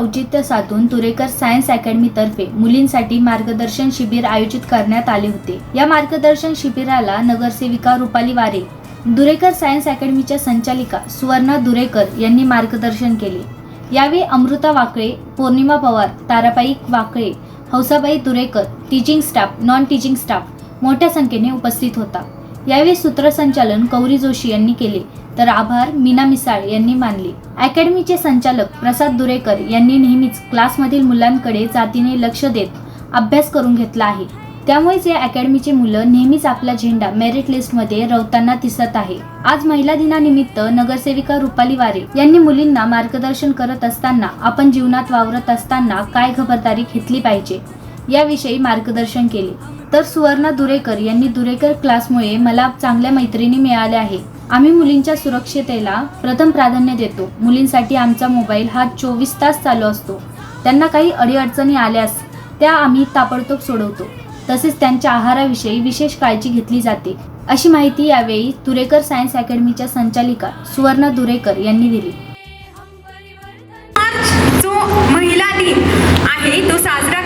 औचित्य साधून तुरेकर सायन्स अकॅडमीतर्फे मुलींसाठी मार्गदर्शन शिबिर आयोजित करण्यात आले होते. या मार्गदर्शन शिबिराला नगरसेविका रुपाली वारे दुरेकर सायन्स अकॅडमीच्या संचालिका सुवर्णा दुरेकर यांनी मार्गदर्शन केले. यावेळी Amruta Wakale Pournima Pawar Tarabai Wakale Hausabai Durekar teaching staff non teaching staff मोठ्या संख्येने उपस्थित होता. यावेळी सूत्रसंचालन कौरी जोशी यांनी केले. तर आभार मीना मिसाळ यांनी मानले. अकॅडमीचे संचालक प्रसाद दुरेकर यांनी नेहमीच क्लासमधील मुलांकडे जातीने लक्ष देत अभ्यास करून घेतला आहे. त्यामुळेच या अकॅडमीचे मुलं नेहमीच आपला झेंडा मेरिट लिस्टमध्ये रवताना दिसत आहे. आज महिला दिनानिमित्त नगरसेविका रुपाली वारे यांनी मुलींना मार्गदर्शन करत असताना आपण जीवनात वावरत असताना काय खबरदारी घेतली पाहिजे? याविषयी मार्गदर्शन केले. तर सुवर्णा दुरेकर यांनी दुरेकर क्लासमुळे मला चांगल्या मैत्रिणी मिळाल्या आहे. आम्ही मुलींच्या सुरक्षितेला प्रथम प्राधान्य देतो. मुलींसाठी आमचा मोबाईल हा चोवीस तास चालू असतो. त्यांना काही अडीअडचणी आल्यास त्या आम्ही ताबडतोब सोडवतो. तसेच त्यांच्या आहाराविषयी विशेष काळजी घेतली जाते. अशी माहिती यावेळी दुरेकर सायन्स अकॅडमीच्या संचालिका सुवर्णा दुरेकर यांनी दिली. जो महिला दिन आहे तो साजरा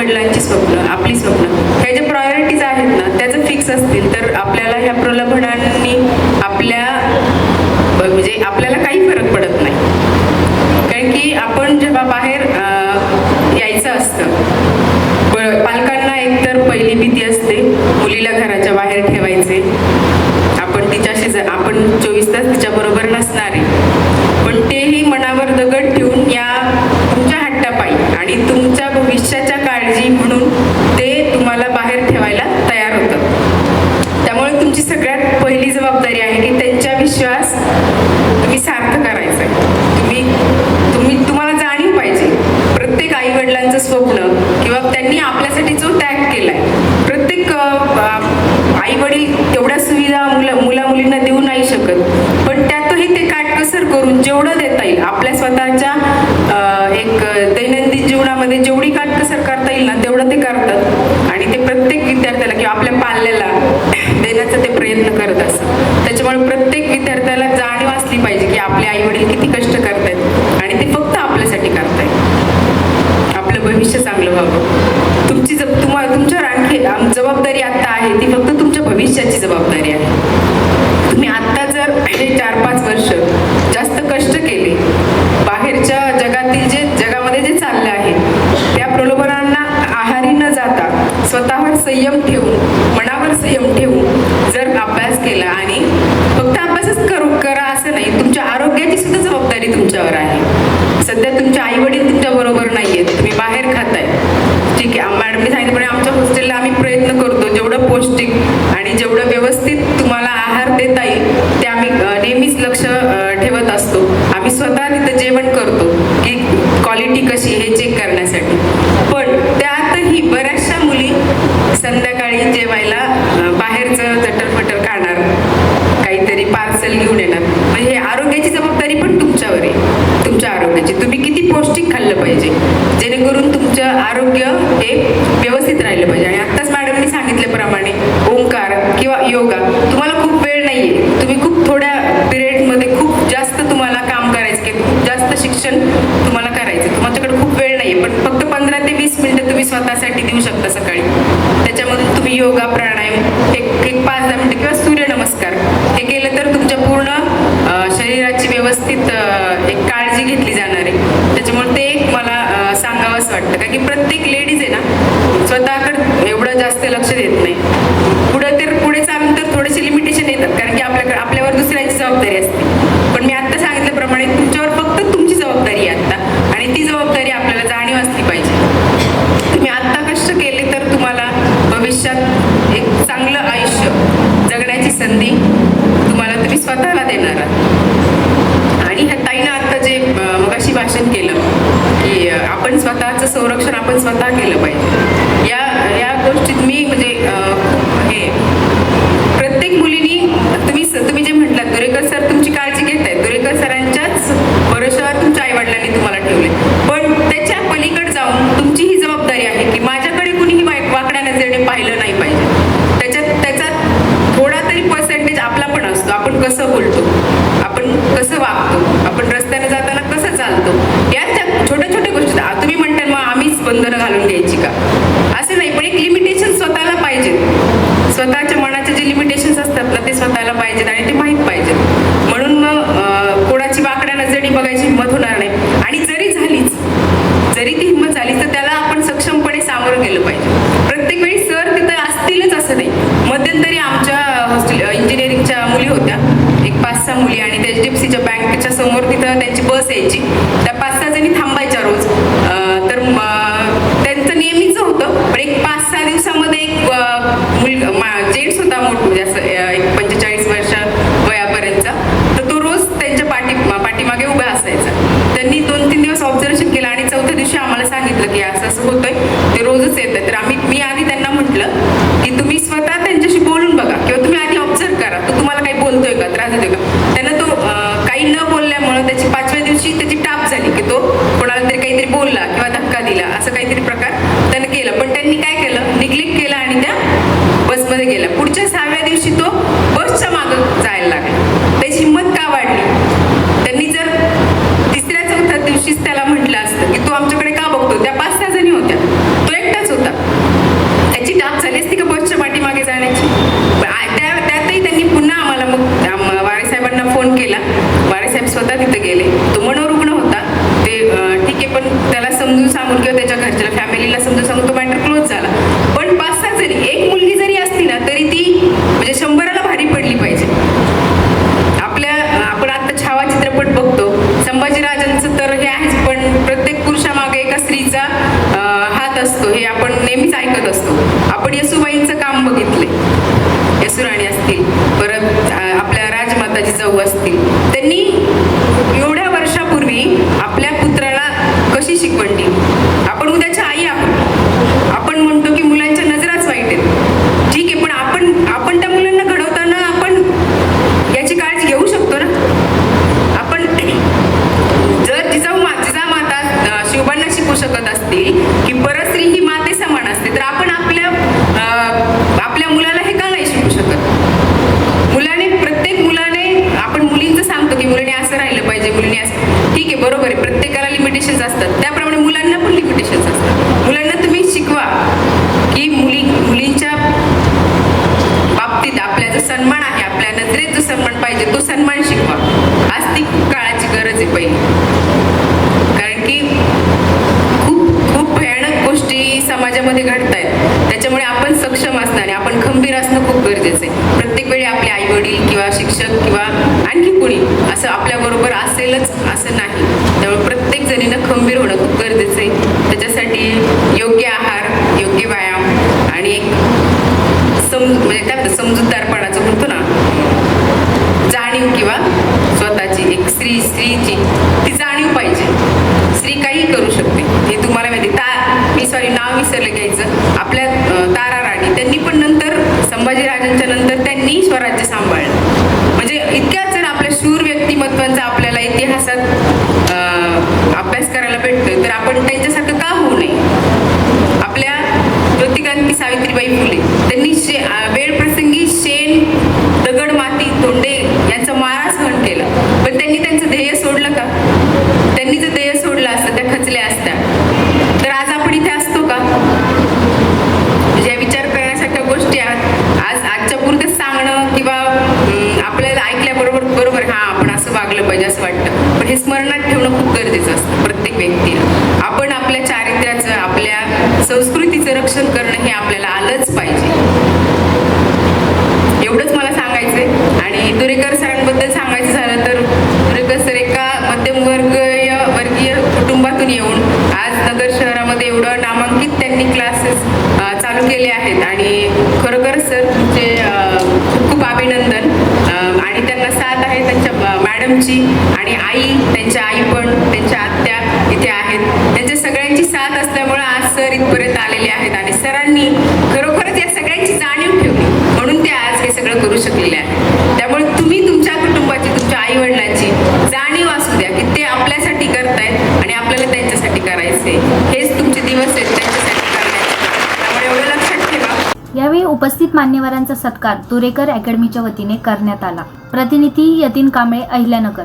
वडिलांची स्वप्न आपली स्वप्न. ह्या ज्या प्रायोरिटीज आहेत ना त्याचं फिक्स असतील तर आपल्याला ह्या प्रलोभनांनी आपल्या म्हणजे आपल्याला काही फरक पडत नाही. कारण की आपण जेव्हा बाहेर यायचं असतं प- पालकांना एकतर पहिली भीती असते मुलीला घराच्या बाहेर ठेवायचे. आपण तिच्याशी ज- आपण चोवीस तास तिच्याबरोबर नसणार. आहे पण तेही मनावर दगड ठेवून या तुमच्या हट्टापायी. आणि तुमच्या भविष्याच्या काळजी म्हणून ते तुम्हाला बाहेर ठेवायला तयार होतं. त्यामुळे तुमची सगळ्यात पहिली जबाबदारी आहे की त्यांचा विश्वास तुम्ही सार्थ करायचा आहे. तुम्ही तुम्ही तुम्हाला जाणीव पाहिजे. प्रत्येक आई वडिलांचं स्वप्न किंवा त्यांनी आपल्यासाठी जो त्याग केलाय प्रत्येक आई वडील तेवढ्या सुविधा मुला मुला मुलींना देऊ नाही शकत. पण त्यातही ते काटकसर करून जेवढं देता येईल आपल्या स्वतःच्या दैनंदिन जेवढी काटकसर करता येईल ना तेवढं ते करतात. आणि ते प्रत्येक विद्यार्थ्याला किंवा आपल्या पाल्याला देण्याचा ते प्रयत्न करत असतात. त्याच्यामुळे प्रत्येक विद्यार्थ्याला जाणीव असली पाहिजे की आपले आई वडील किती कष्ट करतायत आणि ते फक्त आपल्यासाठी करतायत. आपलं भविष्य चांगलं व्हावं. तुमची जब तुम्हाला तुमच्यावर आणखी जबाबदारी आत्ता आहे ती फक्त तुमच्या भविष्याची जबाबदारी आहे. तुम्ही आत्ता जर म्हणजे हे चार पाच वर्ष जास्त कष्ट केले बाहेरच्या जगातील जे जगामध्ये जे चाललं आहे त्या प्रलोभनांना आहारी न जाता मनावर संयम ठेवून मनावर संयम ठेवून जर अभ्यास केला आणि फक्त अभ्यासच करू करा असं नाही तुमच्या आरोग्याची सुद्धा जबाबदारी तुमच्यावर आहे. सध्या तुमचे आई वडील तुमच्या बरोबर नाहीयेत तुम्ही बाहेर खाताय. ठीक आहे मॅडमने सांगितलं आमच्या हॉस्टेलला आम्ही प्रयत्न करतो जेवढं पौष्टिक आणि जेवढं व्यवस्थित तुम्हाला आहार देता येईल ते आम्ही नेहमीच लक्ष ठेवत असतो. आम्ही स्वतः तिथं जेवण करतो की क्वालिटी कशी हे चेक करण्यासाठी. पण त्यातही बऱ्या संध्याकाळी जेवायला अ, बाहेरचं चटरपटर खाणार काहीतरी पार्सल घेऊन येणार. म्हणजे हे आरोग्याची जबाबदारी पण तुमच्यावर आहे. तुमच्या आरोग्याची. तुम्ही किती पौष्टिक खाल्लं पाहिजे? जेणेकरून तुमचं आरोग्य हे व्यवस्थित राहिलं पाहिजे. आणि आत्ताच मॅडमनी सांगितल्याप्रमाणे ओंकार किंवा योगा तुम्हाला खूप वेळ नाही आहे तुम्ही खूप थोड्या पिरियडमध्ये खूप जास्त तुम्हाला काम करायचं की खूप जास्त शिक्षण तुम्हाला करायचं. तुमच्याकडे खूप वेळ नाही आहे पण फक्त पंधरा ते वीस मिनिटं तुम्ही स्वतःसाठी देऊ शकता सकाळी. तुम्ही योगा प्राणायाम एक एक पाच दहा मिनटं किंवा सूर्यनमस्कार हे केलं तर तुमच्या पूर्ण शरीराची व्यवस्थित एक काळजी घेतली जाणार आहे. त्याच्यामुळे ते एक मला सांगावंच वाटतं. कारण की प्रत्येक लेडीज आहे ना स्वतःकडे एवढं जास्त लक्ष देत नाही. पुढे तर पुढे चालून तर थोडेसे लिमिटेशन येतात. कारण की आपल्याकडे आपल्यावर दुसऱ्याची जबाबदारी असते पण मी आत्ता सांगितल्याप्रमाणे तुमच्यावर फक्त तुमची जबाबदारी आहे आत्ता आणि ती जबाबदारी आपल्याला जाणीव असली पाहिजे तुम्ही आत्ता कष्ट केले तर तुम्हाला भविष्यात एक चांगलं आयुष्य जगण्याची संधी तुम्हाला तुम्ही स्वतःला देणार आहात आणि ह्या ताईनं आता जे अं, मगाशी भाषण केलं की आपण स्वतःचं संरक्षण आपण स्वतः केलं पाहिजे. या या गोष्टीत मी म्हणजे अं, हे प्रत्येक मुलीनी तुम्ही तुम्ही जे म्हटलात दुरेकर सर तुमची काय घेत आहेत दुरेकर सरांच्याच भरोशावर तुमच्या आई वडिलांनी तुम्हाला ठेवले पण त्याच्या पलीकडे जाऊन तुमची ही जबाबदारी आहे की माझ्याकडे कुणीही वाईट वाकड्या नजरेने पाहिलं नाही पाहिजे त्याच्यात त्याचा थोडा तरी पर्सेंटेज आपला पण असतो आपण कसं बोलतो आपण कसं वागतो आपण रस्त्याने जाताना कसं चालतो या ज्या छोट्या छोट्या गोष्टी आ, तुम्ही म्हणताल बंधनं घालून घ्यायची का? असं नाही पण एक लिमिटेशन स्वतःला पाहिजे. स्वतःच्या मनाचे जे लिमिटेशन्स असतात ना ते स्वतःला पाहिजेत आणि ते माहीत पाहिजेत. म्हणून मग कोणाची वाकड्या नजरेने बघायची हिंमत होणार नाही. आणि जरी झालीच जरी ती हिंमत झाली तर त्याला आपण सक्षमपणे सामोरं गेलं पाहिजे. प्रत्येक वेळी सर तिथं असतीलच असं नाही. मध्यंतरी आमच्या हॉस्टेल इंजिनिअरिंगच्या मुली होत्या. एक पाच सहा मुली आणि त्या एच डी एफ सीच्या बँकेच्या समोर तिथं त्यांची बस यायची. त्या पाच सहा जणी थांबायच्या रोज अं, तर म- त्यांचं नेहमीचं होतं पण एक पाच सहा दिवसामध्ये एक अं, मुल जेंट्स होता मोठ म्हणजे असं अं, एक पंचेचाळीस वर्ष वयापर्यंतचा तर तो रोज का त्रास देतोय का त्यांना तो अं, काही न बोलल्यामुळं त्याची पाचव्या दिवशी त्याची टाप झाली की तो कोणाला तरी काहीतरी बोलला किंवा धक्का दिला असं काहीतरी प्रकार त्यानं केलं पण त्यांनी काय केलं निग्लेक्ट केला आणि त्या बसमध्ये गेला पुढच्या सहाव्या दिवशी तो बसच्या मागं जायला लागला त्याची हिंमत का वाढली त्यांनी जर तिसऱ्या चौथ्या दिवशीच त्याला म्हटलं असतं की तू आमच्याकडे का बघतो त्या पाच सहा जणी होत्या तो एकटाच होता त्याची टाप झाली असती का बसच्या पाठीमागे जाण्याची पण आ- त्या त्यातही त्यांनी पुन्हा आम्हाला मग आम- वारे साहेबांना फोन केला वारे साहेब स्वतः तिथे गेले तो मनोरुग्ण होता ते अं, ठीक आहे पण त्याला समजून सांगून किंवा त्याच्या घरच्या फॅमिलीला समजून सांगून तो मॅटर क्लोज झाला पण पाच सहा जरी एक मुलगी जरी असती ना तरी ती म्हणजे शंभराला भारी पडली पाहिजे आपल्या आपण आता छावा चित्रपट बघतो संभाजीराजांचं तर हे आहेच पण प्रत्येक पुरुषामागे एका स्त्रीचा हात असतो. हे आपण नेहमीच ऐकत असतो. आपण येसुबाईंचं काम बघितले येसुराणी असतील परत आपल्या राजमाताची जाऊ असतील. त्यांनी एवढ्या वर्षापूर्वी आपल्या पुत्राला कशी शिकवण दिली? आपण उद्याच्या आई आहोत आपण म्हणतो की मुलांच्या नजराच वाईट आहेत ठीक आहे पण आपण आपण त्या मुलांना घडवताना आपण याची काळजी घेऊ शकतो ना आपण जर जिजाऊ मा जिजा माता अं, शिकू शकत असतील की परस्त्री ही माते समान असते तर आपण आपल्या आपल्या मुलाला हे का नाही शिकू शकत? मुलाने प्रत्येक मुलाने आपण मुलींचं सांगतो की मुलीने असं राहिलं पाहिजे मुलीने असं ठीक आहे बरोबर आहे प्रत्येकाला लिमिटेशन्स असतात. त्याप्रमाणे मुलांना पण लिमिटेशन्स असतात. मुलांना तुम्ही शिकवा की मुली मुलींच्या बाबतीत आपला जो सन्मान आहे आपल्या नजरेत जो सन्मान पाहिजे तो सन्मान शिकवा. आज ती काळाची गरज आहे पहिली कारण की खूप खूप भयानक गोष्टी समाजामध्ये घडत आहेत त्याच्यामुळे आपण सक्षम असणं आणि आपण खंबीर असणं खूप गरजेचं आहे. प्रत्येक वेळी आपले आई वडील किंवा शिक्षक किंवा आणखी कोणी असं आपल्याबरोबर असेलच असं नाही. त्यामुळे प्रत्येक जणीनं खंबीर होणं खूप गरजेचं आहे. त्याच्यासाठी योग्य आहार योग्य व्यायाम आणि एक सम म्हणजे त्यात समजूतदारपणाचं म्हणतो ना जाणीव किंवा स्वतःची एक स्त्री स्त्रीची ती जाणीव पाहिजे. स्त्री काही करू शकते. हे तुम्हाला माहिती ता मी सॉरी नाव विसरलं घ्यायचं. आपल्या तारा राणी. त्यांनी पण नंतर संभाजीराजांच्या नंतर त्यांनी स्वराज्य सांभाळलं. म्हणजे इतक्याच जण आपल्या शूर व्यक्तिमत्वांचा आपल्याला इतिहासात अभ्यास करायला भेटतोय तर आपण त्यांच्यासारखं का होऊ नये? आपल्या ज्योतिकांती सावित्रीबाई फुले त्यांनी वेळ प्रसंगी शेण दगड माती तोंडे यांचा मारा सहन केला पण त्यांनी त्यांचं ध्येय सोडलं का त्यांनी जर ध्येय सोडलं असतं त्या खचल्या असत्या तर आज आपण इथे असतो का म्हणजे विचार करण्यासारख्या गोष्टी आहेत आज आजच्या पुरतेच सांगणं किंवा अं, आपल्याला ऐकल्याबरोबर बरोबर हा आपण असं वागलं पाहिजे असं वाटतं पण हे स्मरणात ठेवणं खूप गरजेचं असतं प्रत्येक व्यक्तीला आपण आपल्या चारित्र्याचं आपल्या संस्कृतीचं रक्षण करणं हे आपल्याला आलंच पाहिजे एवढंच मला सांगायचंय आणि दुरेकर सरांबद्दल सांगायचं झालं तर दुरेकर सर एका मध्यमवर्गीय वर्गीय कुटुंबातून येऊन आज नगर शहरामध्ये एवढं नामांकित त्यांनी क्लासेस चालू केले आहेत आणि खरोखर सर तुमचे अ, खूप खूप अभिनंदन अ, आणि त्यांना साथ आहे त्यांच्या अ, आणि आई त्यांच्या आई पण त्यांच्या आत्या इथे आहेत. त्यांच्या सगळ्यांची साथ असल्यामुळे आज सर इथपर्यंत आलेले आहेत आणि सरांनी खरोखरच या सगळ्यांची जाणीव ठेवली. म्हणून ते आज हे सगळं करू शकलेले आहेत. त्यामुळे तुम्ही तुमच्या कुटुंबाची तुमच्या आई वडिलांची जाणीव असू द्या की ते आपल्यासाठी करतायत आणि आपल्याला त्यांच्यासाठी करायचे हेच तुमचे दिवस आहेत त्यांच्यासाठी करण्याचे त्यामुळे एवढं लक्षात ठेवा यावेळी उपस्थित मान्यवरांचा सत्कार तुरेकर अकॅडमीच्या वतीने करण्यात आला. प्रतिनिधी यतीन कांबळे अहिल्यानगर.